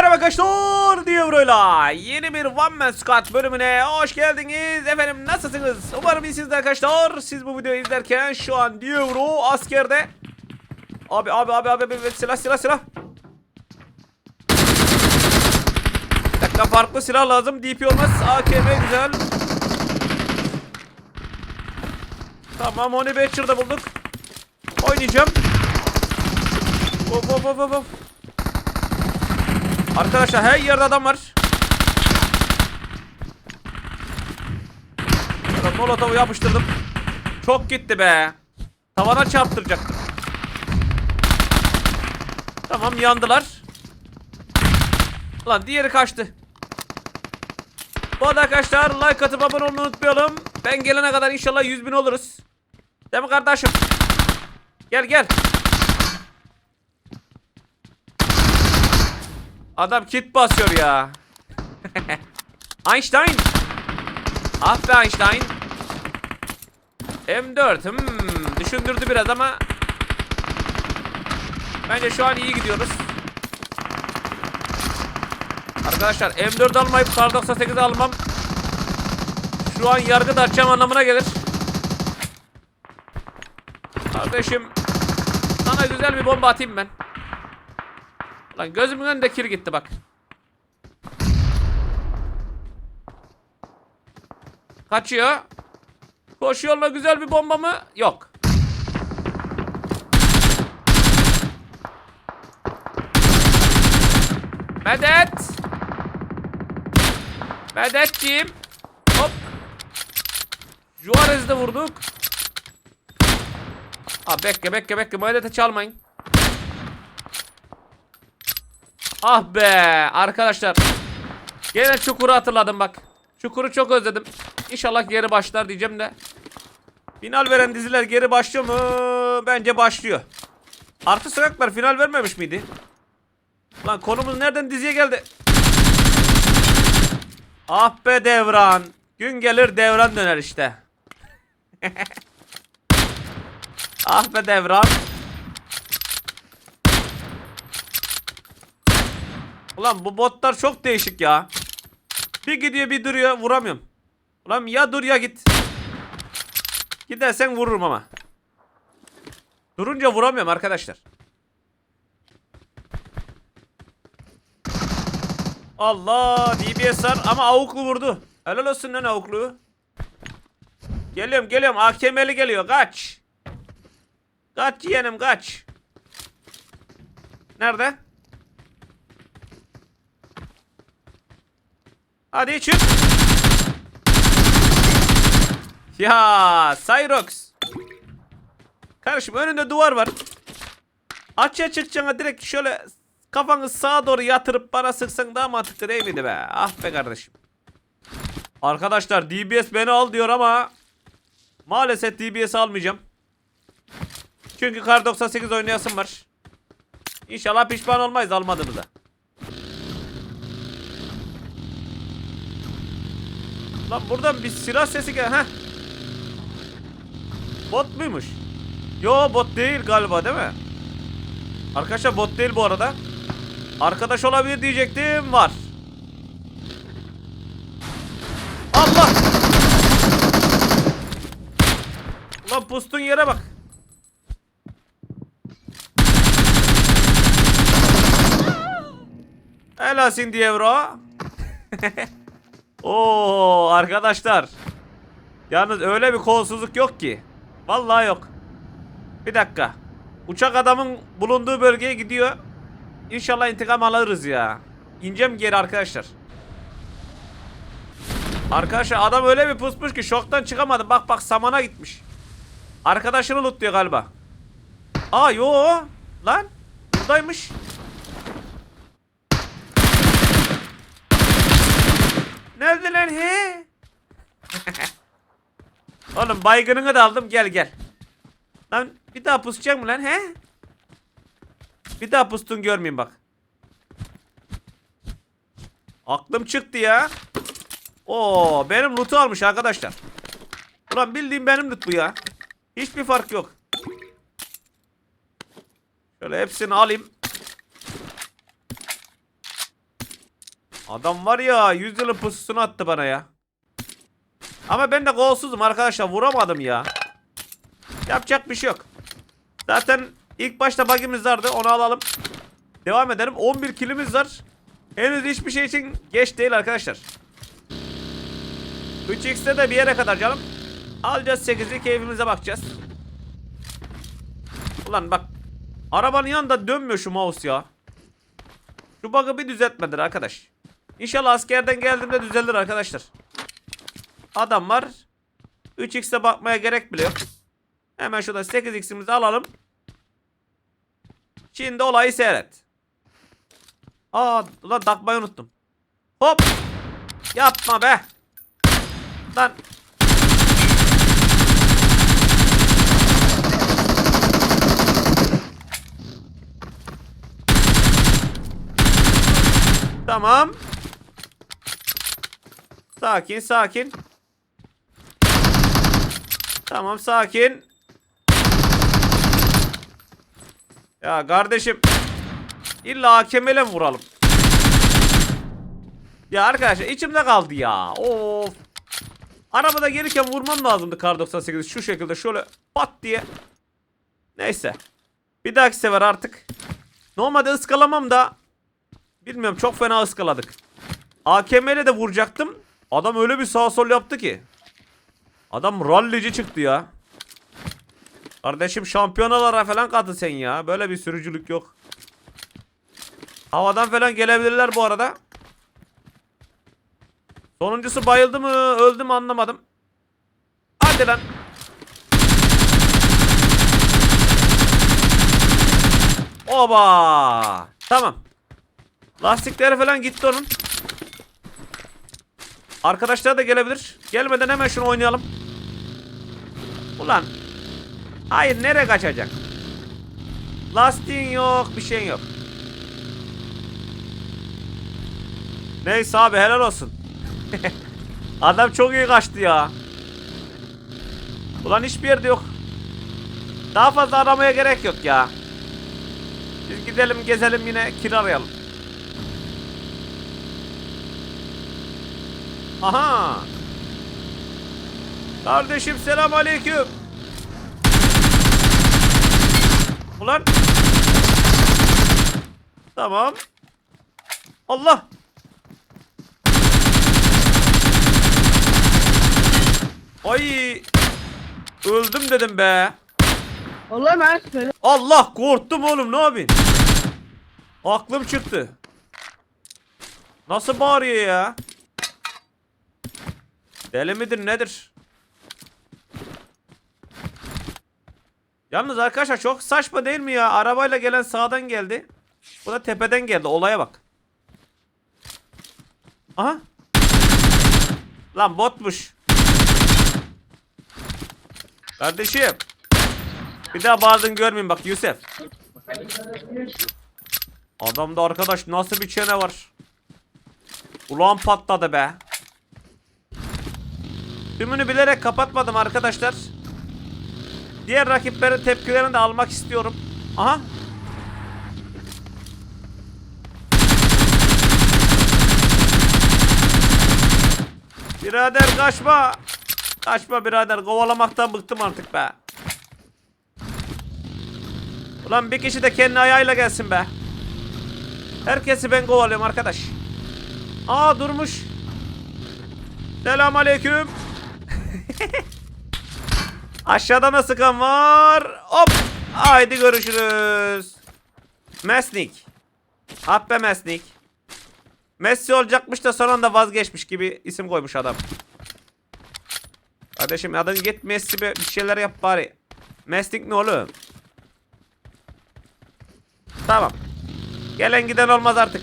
merhaba arkadaşlar Diyevro'yla yeni bir One Man Squad bölümüne hoş geldiniz. Efendim nasılsınız? Umarım iyisiniz arkadaşlar. Siz bu videoyu izlerken şu an Diyevro askerde. Abi abi abi abi, abi silah silah silah. Bir dakika farklı silah lazım. DP olmaz. AKM güzel. Tamam Honey Badger'da bulduk. Oynayacağım. Hop hop hop hop Arkadaşlar her yerde adam var. Şöyle Molotov'u yapıştırdım. Çok gitti be. Tavana çarptıracaktım. Tamam yandılar. Lan diğeri kaçtı. Bu arada arkadaşlar like atıp abone olmayı unutmayalım. Ben gelene kadar inşallah 100 bin oluruz. Değil mi kardeşim? Gel gel. Adam kit basıyor ya. Einstein. Ah Einstein. M4. Hmm, düşündürdü biraz ama bence şu an iyi gidiyoruz. Arkadaşlar M4 almayıp Kar 98 almam şu an yargı tartacağım anlamına gelir. Kardeşim sana güzel bir bomba atayım ben. Lan gözümün önünde kir gitti bak. Kaçıyor. Koşuyorla güzel bir bomba mı? Yok. Medet. Medetciğim. Hop. Juarez'de vurduk. Ha bekle bekle bekle. Medet'e çalmayın. Ah be arkadaşlar. Gene çukuru hatırladım bak. Çukuru çok özledim. İnşallah geri başlar diyeceğim de. Final veren diziler geri başlıyor mu? Bence başlıyor. Artı sokaklar final vermemiş miydi? Lan konumuz nereden diziye geldi? Ah be devran. Gün gelir devran döner işte. ah be devran. Ulan bu botlar çok değişik ya. Bir gidiyor bir duruyor vuramıyorum. Ulan ya dur ya git. Gidersen vururum ama. Durunca vuramıyorum arkadaşlar. Allah DBS var ama avuklu vurdu. Helal olsun lan avuklu. Geliyorum geliyorum AKM'li geliyor kaç. Kaç yeğenim kaç. Nerede? Hadi çık. Ya Cyrox. Kardeşim önünde duvar var. Açığa çıkacağına direkt şöyle kafanı sağa doğru yatırıp bana sıksan daha mantıklı değil miydi be? Ah be kardeşim. Arkadaşlar DBS beni al diyor ama maalesef DBS almayacağım. Çünkü Kar 98 oynayasım var. İnşallah pişman olmayız almadığımıza. Lan buradan bir silah sesi gel. Heh. Bot muymuş? Yo bot değil galiba değil mi? Arkadaşlar bot değil bu arada. Arkadaş olabilir diyecektim. Var. Allah! Ulan pustun yere bak. Helasin diye bro. Oo arkadaşlar. Yalnız öyle bir kolsuzluk yok ki. Vallahi yok. Bir dakika. Uçak adamın bulunduğu bölgeye gidiyor. İnşallah intikam alırız ya. İneceğim geri arkadaşlar. Arkadaşlar adam öyle bir pusmuş ki şoktan çıkamadı. Bak bak samana gitmiş. Arkadaşını lootluyor galiba. Aa yo lan buradaymış. Nerede lan he? Oğlum baygınını da aldım gel gel. Lan bir daha pusacak mı lan he? Bir daha pustun görmeyeyim bak. Aklım çıktı ya. Oo benim loot'u almış arkadaşlar. Ulan bildiğim benim loot bu ya. Hiçbir fark yok. Şöyle hepsini alayım. Adam var ya 100 yılın pususunu attı bana ya. Ama ben de golsuzum arkadaşlar vuramadım ya. Yapacak bir şey yok. Zaten ilk başta bug'imiz vardı onu alalım. Devam edelim 11 kilimiz var. Henüz hiçbir şey için geç değil arkadaşlar. 3x'te de bir yere kadar canım. Alacağız 8'i keyfimize bakacağız. Ulan bak. Arabanın yanında dönmüyor şu mouse ya. Şu bug'ı bir düzeltmedir arkadaş. İnşallah askerden geldiğimde düzelir arkadaşlar. Adam var. 3x'e bakmaya gerek bile yok. Hemen şurada 8x'imizi alalım. Şimdi olayı seyret. Aa ulan takmayı unuttum. Hop. Yapma be. Lan. Tamam. Sakin sakin. Tamam sakin. Ya kardeşim. İlla hakemele vuralım? Ya arkadaşlar içimde kaldı ya. Of. Arabada gelirken vurmam lazımdı kar 98 şu şekilde şöyle pat diye. Neyse. Bir dahaki sefer artık. Normalde ıskalamam da bilmiyorum çok fena ıskaladık. AKM ile de vuracaktım. Adam öyle bir sağ sol yaptı ki. Adam rallici çıktı ya. Kardeşim şampiyonalara falan katıl sen ya. Böyle bir sürücülük yok. Havadan falan gelebilirler bu arada. Sonuncusu bayıldı mı öldü mü anlamadım. Hadi lan. Oba. Tamam. Lastikleri falan gitti onun. Arkadaşlar da gelebilir. Gelmeden hemen şunu oynayalım. Ulan. Hayır nereye kaçacak? Lastiğin yok bir şeyin yok. Neyse abi helal olsun. Adam çok iyi kaçtı ya. Ulan hiçbir yerde yok. Daha fazla aramaya gerek yok ya. Biz gidelim gezelim yine kiralayalım. Aha. Kardeşim selam aleyküm. Ulan. Tamam. Allah. Ay. Öldüm dedim be. Vallahi ben söyle. Allah korktum oğlum ne yapayım? Aklım çıktı. Nasıl bağırıyor ya? Deli midir nedir? Yalnız arkadaşlar çok saçma değil mi ya? Arabayla gelen sağdan geldi. Bu da tepeden geldi. Olaya bak. Aha. Lan botmuş. Kardeşim. Bir daha bağırdın görmeyeyim bak Yusuf. Adamda arkadaş nasıl bir çene var. Ulan patladı be. Tümünü bilerek kapatmadım arkadaşlar. Diğer rakiplerin tepkilerini de almak istiyorum. Aha. Birader kaçma. Kaçma birader kovalamaktan bıktım artık be. Ulan bir kişi de kendi ayağıyla gelsin be. Herkesi ben kovalıyorum arkadaş. Aa durmuş. Selam aleyküm. Aşağıda da sıkan var. Hop. Haydi görüşürüz. Mesnik. Happe Mesnik. Messi olacakmış da son anda vazgeçmiş gibi isim koymuş adam. Kardeşim adın git Messi bir şeyler yap bari. Mesnik ne oğlum? Tamam. Gelen giden olmaz artık.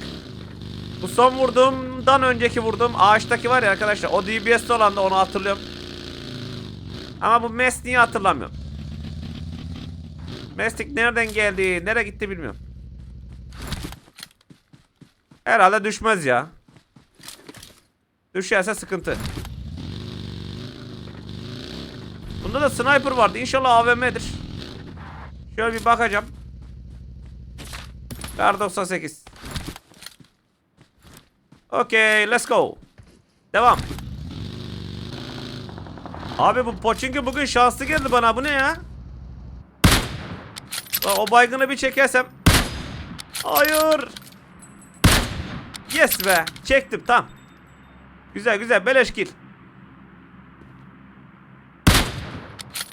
Bu son vurduğumdan önceki vurduğum ağaçtaki var ya arkadaşlar. O DBS'de olan da onu hatırlıyorum. Ama bu Mesnik'i hatırlamıyorum. Mesnik nereden geldi? Nereye gitti bilmiyorum. Herhalde düşmez ya. Düşerse sıkıntı. Bunda da sniper vardı. İnşallah AVM'dir. Şöyle bir bakacağım. Kar 98. Okay, let's go. Devam. Abi bu Pochinki bugün şanslı geldi bana. Bu ne ya? O baygını bir çekersem. Hayır. Yes be. Çektim tam. Güzel güzel. Beleş kill.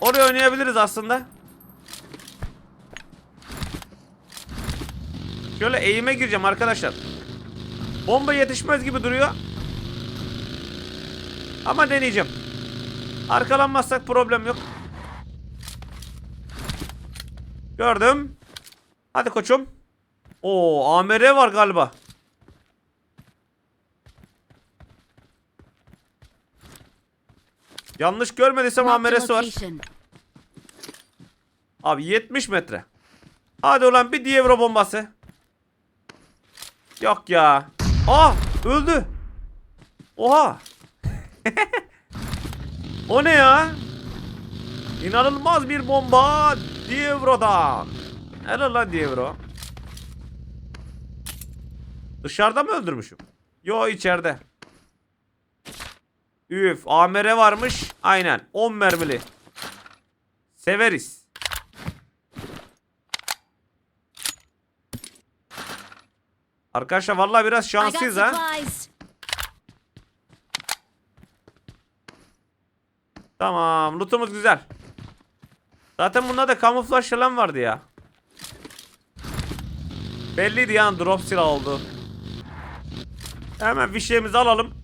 Oraya oynayabiliriz aslında. Şöyle eğime gireceğim arkadaşlar. Bomba yetişmez gibi duruyor. Ama deneyeceğim. Arkalanmazsak problem yok. Gördüm. Hadi koçum. Oo AMR var galiba. Yanlış görmediysem AMR'si var. Abi 70 metre. Hadi ulan bir Dievro bombası. Yok ya. Aa öldü. Oha. O ne ya? İnanılmaz bir bomba Dievro'dan. Helal lan Dievro. Dışarıda mı öldürmüşüm? Yo içeride. Üf AMR varmış. Aynen 10 mermili. Severiz. Arkadaşlar vallahi biraz şanslıyız ha. Tamam lootumuz güzel. Zaten bunda da kamuflaj falan vardı ya. Belliydi yani drop silah oldu. Hemen fişeğimizi alalım.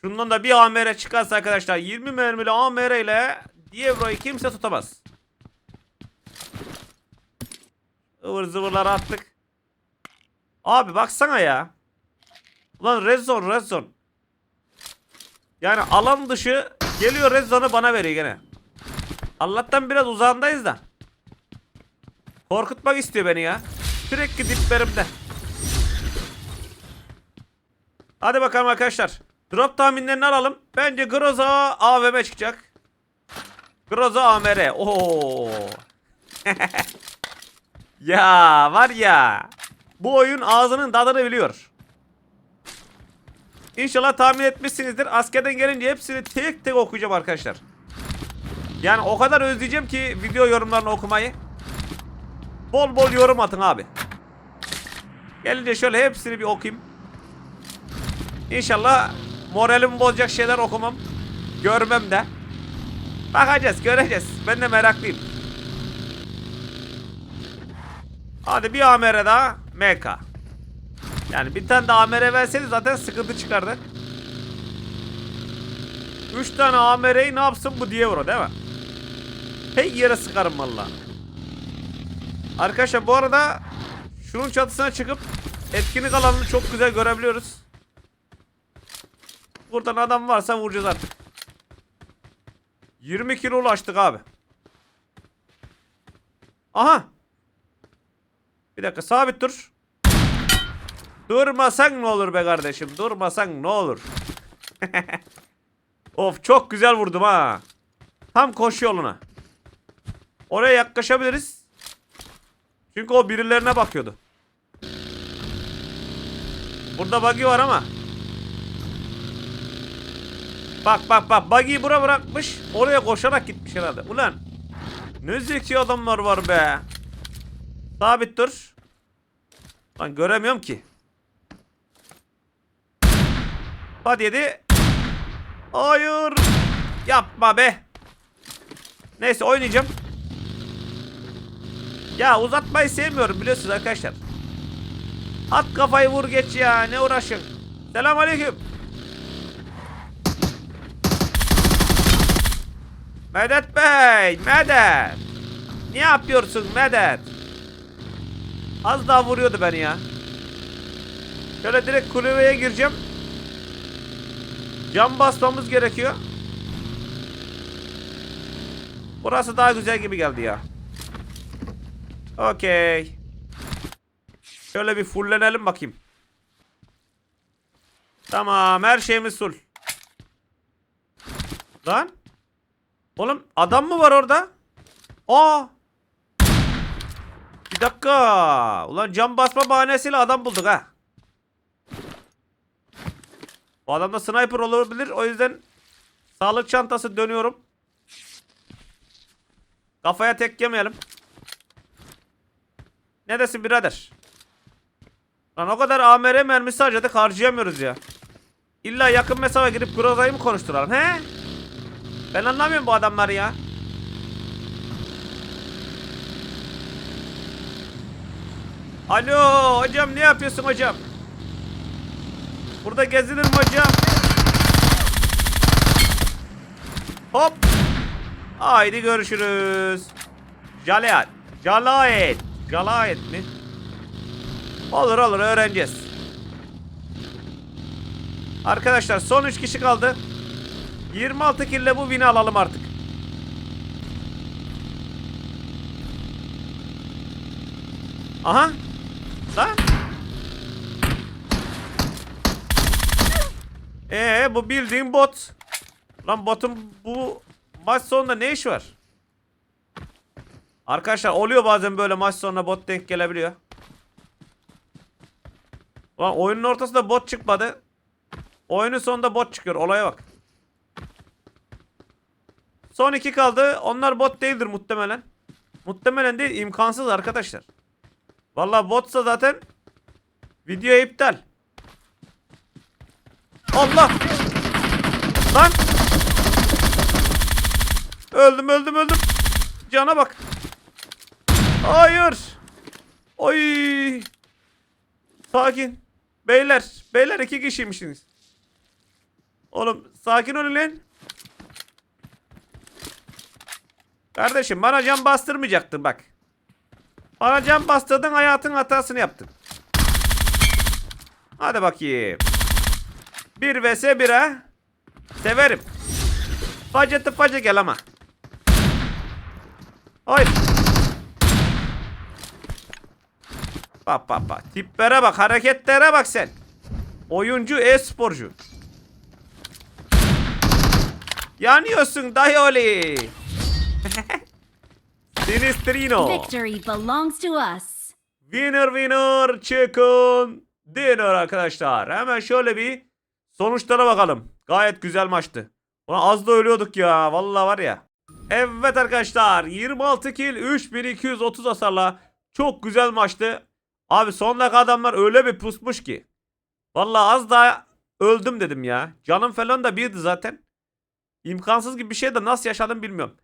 Şundan da bir AMR çıkarsa arkadaşlar 20 mermili AMR ile Dievro'yu kimse tutamaz. Ivır zıvırları attık. Abi baksana ya. Ulan red zone red zone. Yani alan dışı geliyor red zone'u bana veriyor gene. Allah'tan biraz uzağındayız da. Korkutmak istiyor beni ya. Sürekli diplerimde. Hadi bakalım arkadaşlar. Drop tahminlerini alalım. Bence Groza AVM çıkacak. Groza AMR. Oo. ya var ya. Bu oyun ağzının tadını biliyor. İnşallah tahmin etmişsinizdir. Askerden gelince hepsini tek tek okuyacağım arkadaşlar. Yani o kadar özleyeceğim ki video yorumlarını okumayı. Bol bol yorum atın abi. Gelince şöyle hepsini bir okuyayım. İnşallah moralimi bozacak şeyler okumam. Görmem de. Bakacağız, göreceğiz. Ben de meraklıyım. Hadi bir AMR daha MK. Yani bir tane de AMR verseniz zaten sıkıntı çıkardı. 3 tane AMR'yi ne yapsın bu diye vuru değil mi? Hey yere sıkarım valla. Arkadaşlar bu arada şunun çatısına çıkıp etkinlik alanını çok güzel görebiliyoruz. Buradan adam varsa vuracağız artık. 20 kilo ulaştık abi. Aha. Bir dakika sabit dur. Durmasan ne olur be kardeşim? Durmasan ne olur? of çok güzel vurdum ha. Tam koşu yoluna. Oraya yaklaşabiliriz. Çünkü o birilerine bakıyordu. Burada buggy var ama. Bak bak bak buggy'yi bura bırakmış. Oraya koşarak gitmiş herhalde. Ulan. Ne zeki adamlar var be. Sabit dur. Lan göremiyorum ki. Hadi yedi. Hayır. Yapma be. Neyse oynayacağım. Ya uzatmayı sevmiyorum biliyorsunuz arkadaşlar. At kafayı vur geç ya ne uğraşın. Selam aleyküm. Medet Bey, Medet. Ne yapıyorsun Medet? Az daha vuruyordu beni ya. Şöyle direkt kulübeye gireceğim. Cam basmamız gerekiyor. Burası daha güzel gibi geldi ya. Okey. Şöyle bir fullenelim bakayım. Tamam her şeyimiz full. Lan. Oğlum adam mı var orada? Aa. Bir dakika. Ulan cam basma bahanesiyle adam bulduk ha. O adamda sniper olabilir. O yüzden sağlık çantası dönüyorum. Kafaya tek yemeyelim. Ne desin birader? Lan o kadar AMR mermisi harcadık harcayamıyoruz ya. İlla yakın mesafe girip Groza'yı mı konuşturalım he? Ben anlamıyorum bu adamları ya. Alo hocam ne yapıyorsun hocam? Burada gezilir mi hocam? Hop. Haydi görüşürüz. Jalayet. Jalayet. Jalayet mi? Olur olur öğreneceğiz. Arkadaşlar son 3 kişi kaldı. 26 kille bu win'i alalım artık. Aha. Lan. Ee bu bildiğin bot. Lan botun bu maç sonunda ne iş var? Arkadaşlar oluyor bazen böyle maç sonuna bot denk gelebiliyor. Lan oyunun ortasında bot çıkmadı. Oyunun sonunda bot çıkıyor. Olaya bak. Son iki kaldı. Onlar bot değildir muhtemelen. Muhtemelen değil. imkansız arkadaşlar. Vallahi botsa zaten video iptal. Allah! Lan! Öldüm öldüm öldüm. Cana bak. Hayır. Oy. Sakin. Beyler. Beyler iki kişiymişsiniz. Oğlum sakin olun lan. Kardeşim bana can bastırmayacaktın bak. Bana can bastırdın hayatın hatasını yaptın. Hadi bakayım. 1 vs 1 ha. Severim. Facetı face gel ama. Hayır. Bak bak bak. Tiplere bak. Hareketlere bak sen. Oyuncu e-sporcu. Yanıyorsun dayoli. Sinistrino. Victory belongs to us. Winner winner chicken dinner arkadaşlar. Hemen şöyle bir sonuçlara bakalım. Gayet güzel maçtı. Ulan az da ölüyorduk ya. Vallahi var ya. Evet arkadaşlar 26 kill 3230 hasarla çok güzel maçtı. Abi sondaki adamlar öyle bir pusmuş ki. Vallahi az daha öldüm dedim ya. Canım falan da birdi zaten. İmkansız gibi bir şey de nasıl yaşadım bilmiyorum.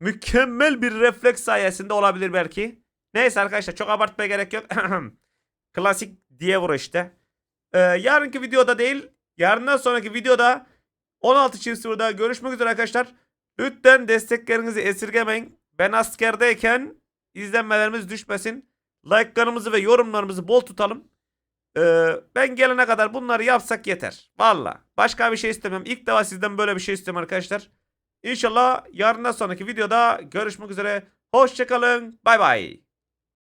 Mükemmel bir refleks sayesinde olabilir belki. Neyse arkadaşlar çok abartmaya gerek yok. Klasik diye vur işte. Ee, yarınki videoda değil. Yarından sonraki videoda 16 çift sıfırda görüşmek üzere arkadaşlar. Lütfen desteklerinizi esirgemeyin. Ben askerdeyken izlenmelerimiz düşmesin. Like'larımızı ve yorumlarımızı bol tutalım. Ee, ben gelene kadar bunları yapsak yeter. Valla. Başka bir şey istemiyorum. İlk defa sizden böyle bir şey istiyorum arkadaşlar. İnşallah yarından sonraki videoda görüşmek üzere. Hoşçakalın. Bay bay.